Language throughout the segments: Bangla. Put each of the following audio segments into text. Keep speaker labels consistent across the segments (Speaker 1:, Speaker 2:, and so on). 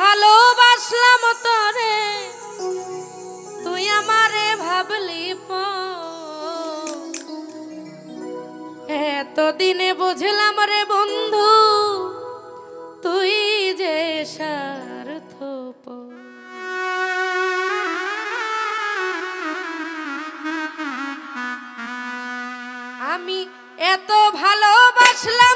Speaker 1: ভালোবাসলাম তরে। তুই আমারে ভাবলি এতদিনে বুঝলাম রে বন্ধু, তুই যে স্বার্থ আমি এত ভালোবাসলাম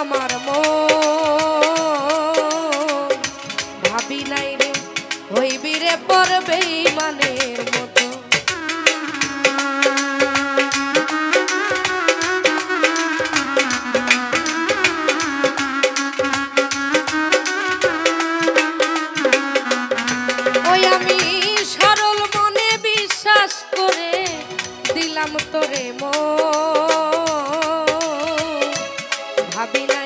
Speaker 1: আমার ম ভাবি নাই রে, হইবি রে পরবেই মানে মতো। সরল মনে বিশ্বাস করে দিলাম তোরে মন। I've been.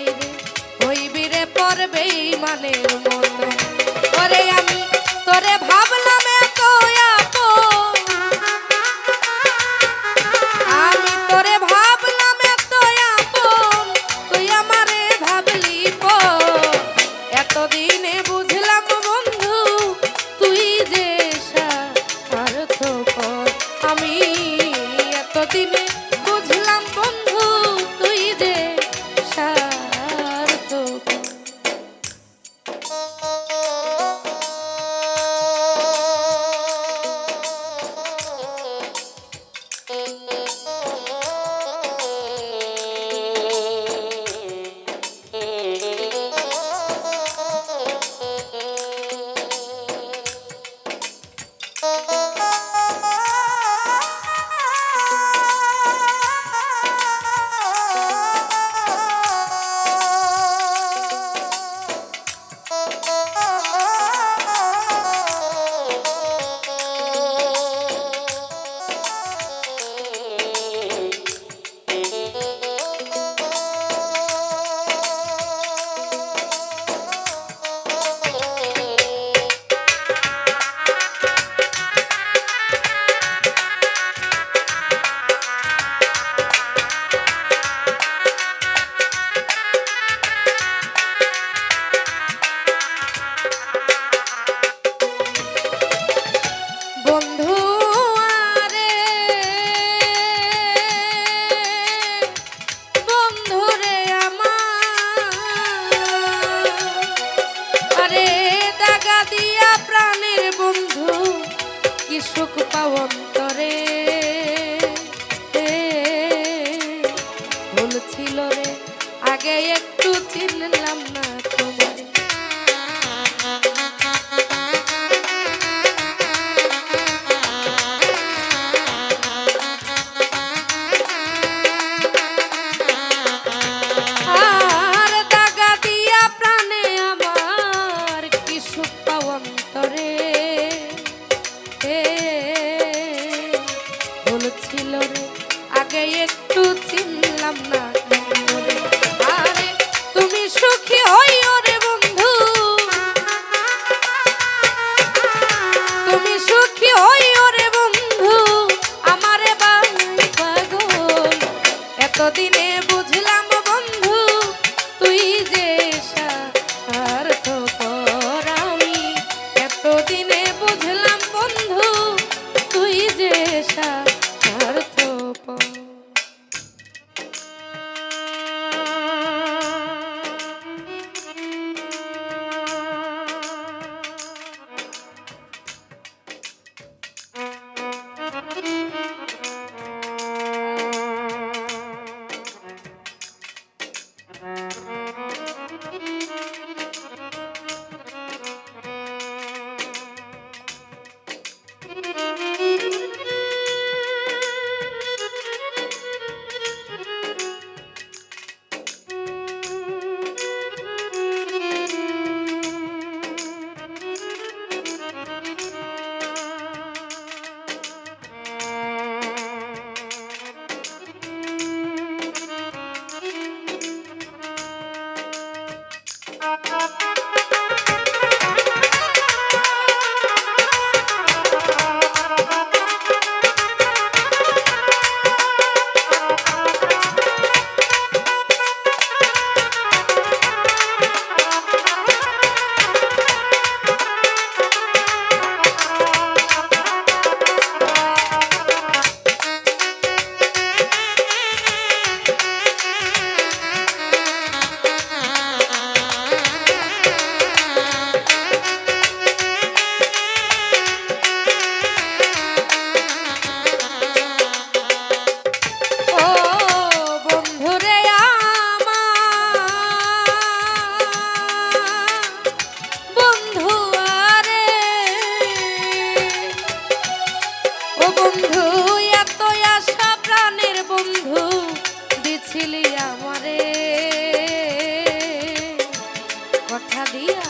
Speaker 1: কথা দিয়া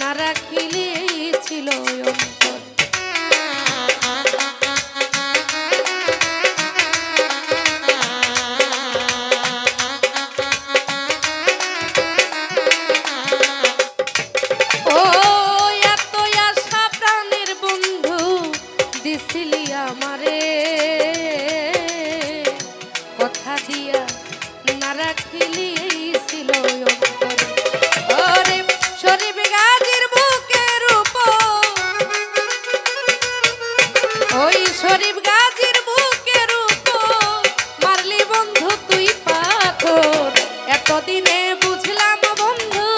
Speaker 1: না রাখিলে ছিল ওই শরীফ বুকের উপর মারলি বন্ধু পাথর। বুঝলাম বন্ধু,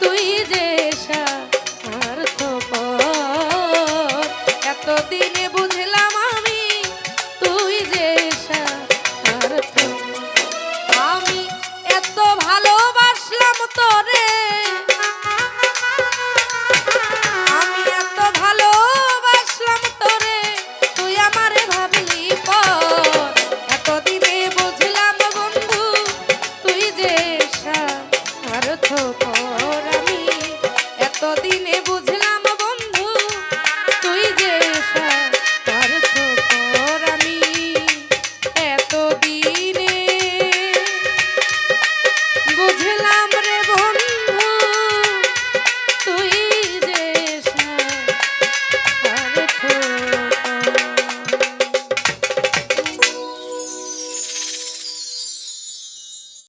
Speaker 1: তুই বুঝলাম আমি, তুই আমি এত ভালোবাসলাম তোরে